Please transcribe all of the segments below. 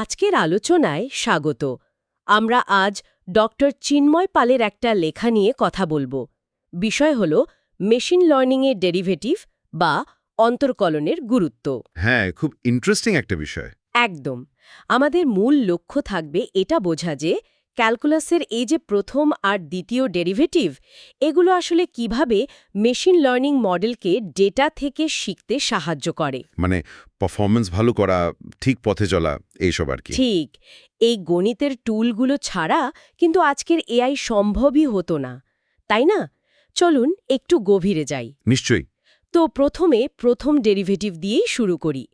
আজকের আলোচনায় স্বাগত। আমরা আজ ডক্টর চিন্ময় পালের একটা লেখা নিয়ে কথা বলব। বিষয় হল মেশিন লার্নিংয়ের ডেরিভেটিভ বা অন্তর্কলনের গুরুত্ব। হ্যাঁ খুব ইন্টারেস্টিং একটা বিষয়। একদম। আমাদের মূল লক্ষ্য থাকবে এটা বোঝা যে ক্যালকুলাসের এই যে প্রথম আর দ্বিতীয় ডেরিভেটিভ এগুলো আসলে কীভাবে মেশিন লার্নিং মডেলকে ডেটা থেকে শিখতে সাহায্য করে? মানে পারফরমেন্স ভালো করা ঠিক পথে চলা এইসব আর কি। ঠিক। এই গণিতের টুলগুলো ছাড়া কিন্তু আজকের এআই সম্ভবই হতো না। তাই না? চলুন একটু গভীরে যাই। নিশ্চয়ই। তো প্রথমে প্রথম ডেরিভেটিভ দিয়েই শুরু করি।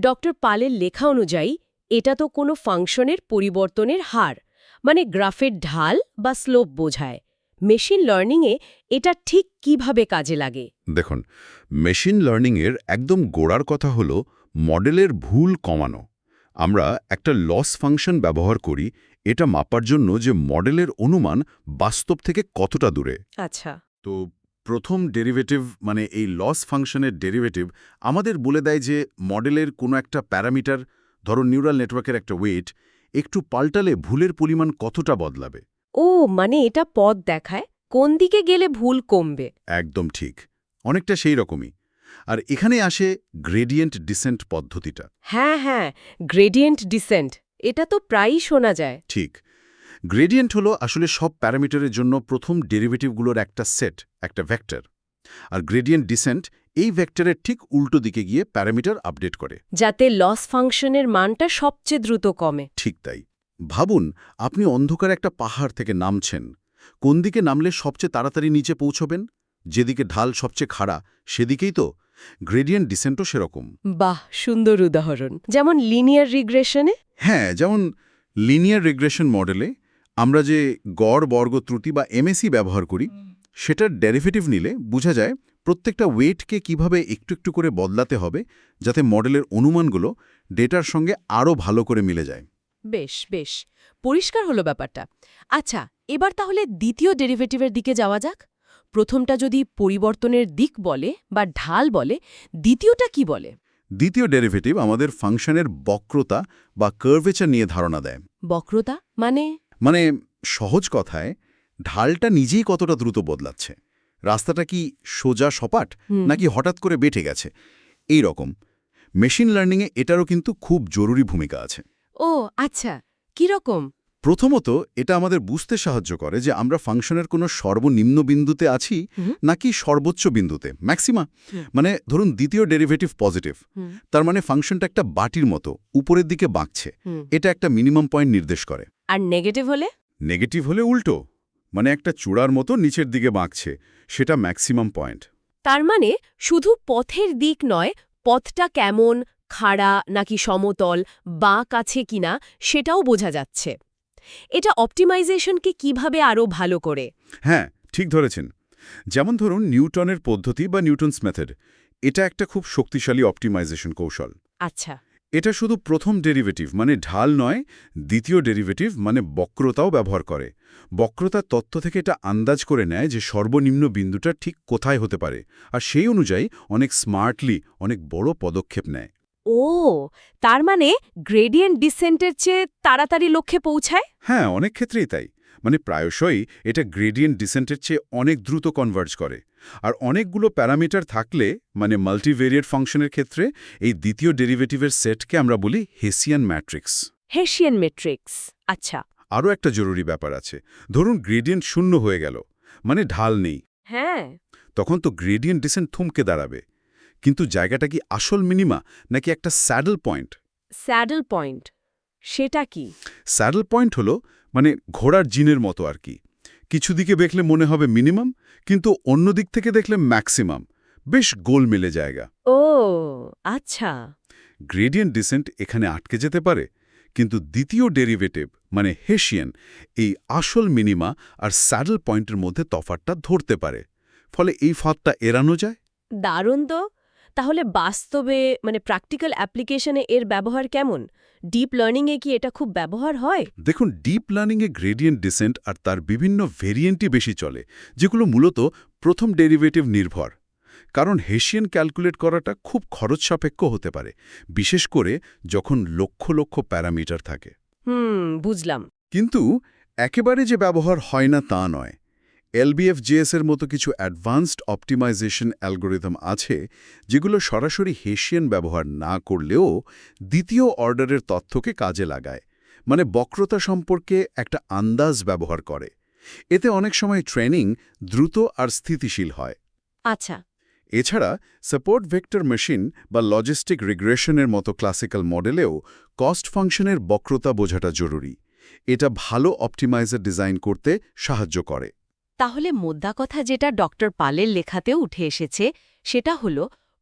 ডক্টর পালের লেখা অনুযায়ী এটা তো কোনো ফাংশনের পরিবর্তনের হার। মানে গ্রাফের ঢাল বা স্লোপ বোঝায়। মেশিন লার্নিংয়ে এটা ঠিক কীভাবে কাজে লাগে? দেখুন মেশিন লার্নিংয়ের একদম গোড়ার কথা হল মডেলের ভুল কমানো। আমরা একটা লস ফাংশন ব্যবহার করি এটা মাপার জন্য যে মডেলের অনুমান বাস্তব থেকে কতটা দূরে। আচ্ছা। তো প্রথম ডেরিভেটিভ মানে এই লস ফাংশনের ডেরিভেটিভ আমাদের বলে দেয় যে মডেলের কোনো একটা প্যারামিটার ধরো নিউরাল নেটওয়ার্কের একটা ওয়েট একটু পাল্টালে ভুলের পরিমাণ কতটা বদলাবে? ও মানে এটা পথ দেখায়? কোন দিকে গেলে ভুল কমবে? একদম ঠিক। অনেকটা সেই রকমই। আর এখানে আসে গ্রেডিয়েন্ট ডিসেন্ট পদ্ধতিটা। হ্যাঁ হ্যাঁ গ্রেডিয়েন্ট ডিসেন্ট এটা তো প্রায়ই শোনা যায়। ঠিক। গ্রেডিয়েন্ট হলো আসলে সব প্যারামিটারের জন্য প্রথম ডেরিভেটিভগুলোর একটা সেট একটা ভেক্টর। আর গ্রেডিয়েন্ট ডিসেন্ট এই ভেক্টরের ঠিক উল্টো দিকে গিয়ে প্যারামিটার আপডেট করে। যাতে লস ফাংশনের মানটা সবচেয়ে দ্রুত কমে। ঠিক তাই। ভাবুন আপনি অন্ধকার একটা পাহাড় থেকে নামছেন। কোন দিকে নামলে সবচেয়ে তাড়াতাড়ি নিচে পৌঁছবেন? যেদিকে ঢাল সবচেয়ে খাড়া সেদিকেই তো গ্রেডিয়েন্ট ডিসেন্টও সেরকম। বাহ সুন্দর উদাহরণ। যেমন লিনিয়ার রিগ্রেশনে হ্যাঁ যেমন লিনিয়ার রিগ্রেশন মডেলে আমরা যে গড় বর্গ ত্রুটি বা এমএসি ব্যবহার করি সেটার ডেরিভেটিভ নিলে বোঝা যায় প্রত্যেকটা ওয়েটকে কীভাবে একটু একটু করে বদলাতে হবে যাতে মডেলের অনুমানগুলো ডেটার সঙ্গে আরও ভালো করে মিলে যায়। বেশ বেশ। পরিষ্কার হলো ব্যাপারটা। আচ্ছা এবার তাহলে দ্বিতীয় ডেরিভেটিভের দিকে যাওয়া যাক। প্রথমটা যদি পরিবর্তনের দিক বলে বা ঢাল বলে দ্বিতীয়টা কি বলে? দ্বিতীয় ডেরিভেটিভ আমাদের ফাংশনের বক্রতা বা কার্ভেচার নিয়ে ধারণা দেয়। বক্রতা মানে? মানে সহজ কথায় ঢালটা নিজেই কতটা দ্রুত বদলাচ্ছে। রাস্তাটা কি সোজা সপাট? নাকি হঠাৎ করে বেঠে গেছে? এই রকম। মেশিন লার্নিংয়ে এটারও কিন্তু খুব জরুরি ভূমিকা আছে। ও আচ্ছা। কি রকম? প্রথমত এটা আমাদের বুঝতে সাহায্য করে যে আমরা ফাংশনের কোনো সর্বনিম্ন বিন্দুতে আছি নাকি সর্বোচ্চ বিন্দুতে। ম্যাক্সিমা। মানে ধরুন দ্বিতীয় ডেরিভেটিভ পজিটিভ। তার মানে ফাংশনটা একটা বাটির মতো উপরের দিকে বাঁকছে। এটা একটা মিনিমাম পয়েন্ট নির্দেশ করে। আর নেগেটিভ হলে? নেগেটিভ হলে উল্টো। মানে একটা চূড়ার মতো নিচের দিকে বাঁকছে সেটা ম্যাক্সিমাম পয়েন্ট তার মানে শুধু পথের দিক নয় পথটা কেমন খাড়া নাকি সমতল বা কাছে কিনা সেটাও বোঝা যাচ্ছে। এটা অপটিমাইজেশনকে কীভাবে আরও ভালো করে? হ্যাঁ ঠিক ধরেছেন। যেমন ধরুন নিউটনের পদ্ধতি বা নিউটনস মেথড এটা একটা খুব শক্তিশালী অপটিমাইজেশন কৌশল। আচ্ছা। এটা শুধু প্রথম ডেরিভেটিভ মানে ঢাল নয় দ্বিতীয় ডেরিভেটিভ মানে বক্রতাও ব্যবহার করে। বক্রতার তত্ত্ব থেকে এটা আন্দাজ করে নেয় যে সর্বনিম্ন বিন্দুটা ঠিক কোথায় হতে পারে আর সেই অনুযায়ী অনেক স্মার্টলি অনেক বড় পদক্ষেপ নেয়। ও তার মানে গ্রেডিয়েন্ট ডিসেন্টের চেয়ে তাড়াতাড়ি লক্ষ্যে পৌঁছায়? হ্যাঁ অনেক ক্ষেত্রেই তাই। মানে প্রায়শই এটা গ্রেডিয়েন্ট ডিসেন্টের চেয়ে অনেক দ্রুত কনভার্জ করে। আর অনেকগুলো প্যারামিটার থাকলে মানে মাল্টিভেরিয়েট ফাংশনের ক্ষেত্রে এই দ্বিতীয় ডেরিভেটিভের সেটকে আমরা বলি হেসিয়ান ম্যাট্রিক্স হেসিয়ান মেট্রিক্স আচ্ছা। আরও একটা জরুরি ব্যাপার আছে। ধরুন গ্রেডিয়েন্ট শূন্য হয়ে গেল মানে ঢাল নেই। হ্যাঁ। তখন তো গ্রেডিয়েন্ট ডিসেন্ট থমকে দাঁড়াবে। কিন্তু জায়গাটা কি আসল মিনিমা নাকি একটা স্যাডল পয়েন্ট স্যাডল পয়েন্ট সেটা কি? স্যাডল পয়েন্ট হলো মানে ঘোড়ার জিনের মতো আর কি। কিছু দিকে দেখলে মনে হবে মিনিমাম কিন্তু অন্য দিক থেকে দেখলে ম্যাক্সিমাম। বেশ গোল গোলমেলে জায়গা। ও আচ্ছা। গ্রেডিয়েন্ট ডিসেন্ট এখানে আটকে যেতে পারে কিন্তু দ্বিতীয় ডেরিভেটিভ মানে হেসিয়ান এই আসল মিনিমা আর স্যাডল পয়েন্টের মধ্যে তফাতটা ধরতে পারে। ফলে এই ফাঁদটা এড়ানো যায়? দারুণ তো! তাহলে বাস্তবে মানে প্র্যাকটিক্যাল অ্যাপ্লিকেশনে এর ব্যবহার কেমন? ডিপ লার্নিংয়ে কি এটা খুব ব্যবহার হয়? দেখুন ডিপ লার্নিংয়ে গ্রেডিয়েন্ট ডিসেন্ট আর তার বিভিন্ন ভেরিয়েন্টই বেশি চলে যেগুলো মূলত প্রথম ডেরিভেটিভ নির্ভর। কারণ হেসিয়ান ক্যালকুলেট করাটা খুব খরচ সাপেক্ষ হতে পারে বিশেষ করে যখন লক্ষ লক্ষ প্যারামিটার থাকে। হুম বুঝলাম। কিন্তু একেবারে যে ব্যবহার হয় না তা নয়। এলবিএফজেএস এর মতো কিছু অ্যাডভান্সড অপটিমাইজেশন অ্যালগোরিদম আছে যেগুলো সরাসরি হেসিয়ান ব্যবহার না করলেও দ্বিতীয় অর্ডারের তথ্যকে কাজে লাগায়। মানে বক্রতা সম্পর্কে একটা আন্দাজ ব্যবহার করে। এতে অনেক সময় ট্রেনিং দ্রুত আর স্থিতিশীল হয়। আচ্ছা। এছাড়া সাপোর্ট ভেক্টর মেশিন বা লজিস্টিক রিগ্রেশনের মতো ক্লাসিক্যাল মডেলেও কস্ট ফাংশনের বক্রতা বোঝাটা জরুরি। এটা ভালো অপটিমাইজার ডিজাইন করতে সাহায্য করে। তাহলে মোদ্দা কথা যেটা ডক্টর পালের লেখাতেও উঠে এসেছে সেটা হল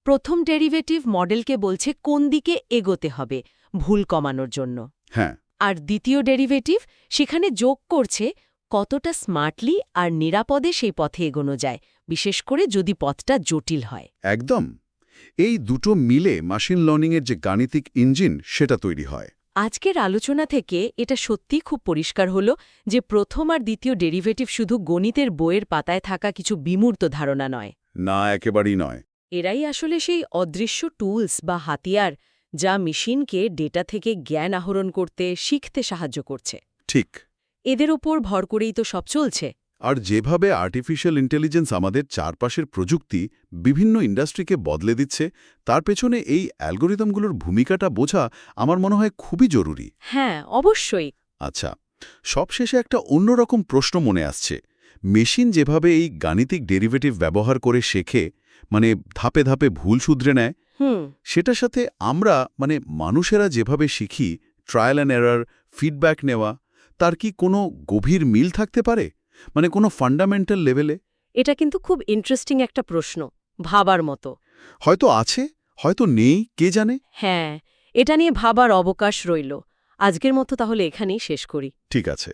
প্রথম ডেরিভেটিভ মডেলকে বলছে কোন দিকে এগোতে হবে ভুল কমানোর জন্য। হ্যাঁ। আর দ্বিতীয় ডেরিভেটিভ সেখানে যোগ করছে কতটা স্মার্টলি আর নিরাপদে সেই পথে এগোনো যায় বিশেষ করে যদি পথটা জটিল হয়। একদম। এই দুটো মিলে মেশিন লার্নিংয়ের যে গাণিতিক ইঞ্জিন সেটা তৈরি হয়। আজকের আলোচনা থেকে এটা সত্যিই খুব পরিষ্কার হল যে প্রথম আর দ্বিতীয় ডেরিভেটিভ শুধু গণিতের বইয়ের পাতায় থাকা কিছু বিমূর্ত ধারণা নয়। না একেবারেই নয়। এরাই আসলে সেই অদৃশ্য টুলস বা হাতিয়ার যা মেশিনকে ডেটা থেকে জ্ঞান আহরণ করতে শিখতে সাহায্য করছে। ঠিক। এদের ওপর ভর করেই তো সব চলছে। আর যেভাবে আর্টিফিশিয়াল ইন্টেলিজেন্স আমাদের চারপাশের প্রযুক্তি বিভিন্ন ইন্ডাস্ট্রিকে বদলে দিচ্ছে তার পেছনে এই অ্যালগোরিদমগুলোর ভূমিকাটা বোঝা আমার মনে হয় খুবই জরুরি। হ্যাঁ অবশ্যই। আচ্ছা সবশেষে একটা অন্যরকম প্রশ্ন মনে আসছে। মেশিন যেভাবে এই গাণিতিক ডেরিভেটিভ ব্যবহার করে শেখে মানে ধাপে ধাপে ভুল শুধরে নেয় সেটার সাথে আমরা মানে মানুষেরা যেভাবে শিখি ট্রায়াল অ্যান্ড এরার ফিডব্যাক নেওয়া তার কি কোনো গভীর মিল থাকতে পারে? মানে কোনো ফান্ডামেন্টাল লেভেলে এটা কিন্তু খুব ইন্টারেস্টিং একটা প্রশ্ন ভাবার মতো। হয়তো আছে হয়তো নেই কে জানে? হ্যাঁ এটা নিয়ে ভাবার অবকাশ রইল। আজকের মতো তাহলে এখানেই শেষ করি। ঠিক আছে।